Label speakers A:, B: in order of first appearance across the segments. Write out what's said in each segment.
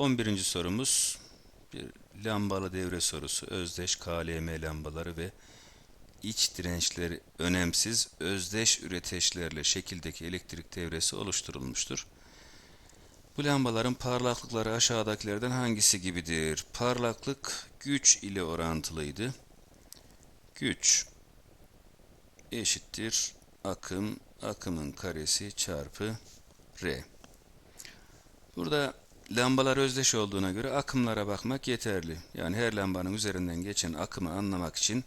A: 11. sorumuz bir lambalı devre sorusu. Özdeş KLM lambaları ve iç dirençleri önemsiz özdeş üreteçlerle şekildeki elektrik devresi oluşturulmuştur. Bu lambaların parlaklıkları aşağıdakilerden hangisi gibidir? Parlaklık güç ile orantılıydı. Güç eşittir akım, akımın karesi çarpı R. Burada lambalar özdeş olduğuna göre akımlara bakmak yeterli. Yani her lambanın üzerinden geçen akımı anlamak için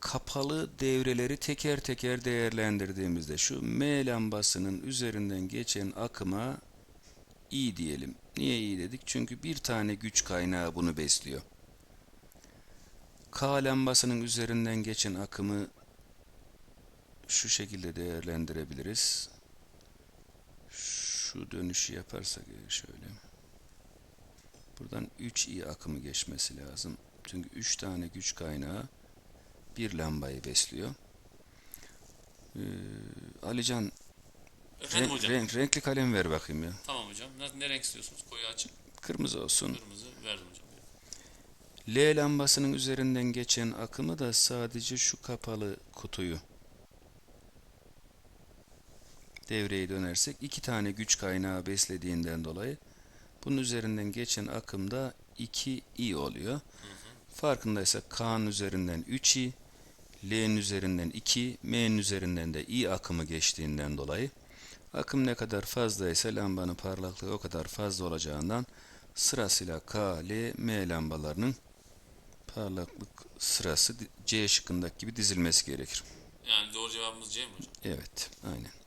A: kapalı devreleri teker teker değerlendirdiğimizde şu M lambasının üzerinden geçen akıma I diyelim. Niye I dedik? Çünkü bir tane güç kaynağı bunu besliyor. K lambasının üzerinden geçen akımı şu şekilde değerlendirebiliriz. Şu dönüşü yaparsak şöyle. Buradan 3i akımı geçmesi lazım. Çünkü 3 tane güç kaynağı bir lambayı besliyor. Ee, Alican
B: Efendim
A: renk-
B: hocam.
A: renk- renkli kalem ver bakayım ya.
B: Tamam hocam. Ne, ne renk istiyorsunuz? Koyu açık.
A: Kırmızı olsun.
B: Kırmızı verdim hocam.
A: L lambasının üzerinden geçen akımı da sadece şu kapalı kutuyu devreye dönersek iki tane güç kaynağı beslediğinden dolayı bunun üzerinden geçen akım da 2i oluyor. Farkındaysak K'nın üzerinden 3i, L'nin üzerinden 2, M'nin üzerinden de i akımı geçtiğinden dolayı akım ne kadar fazlaysa lambanın parlaklığı o kadar fazla olacağından sırasıyla K, L, M lambalarının parlaklık sırası C şıkkındaki gibi dizilmesi gerekir.
B: Yani doğru cevabımız C mi hocam?
A: Evet, aynen.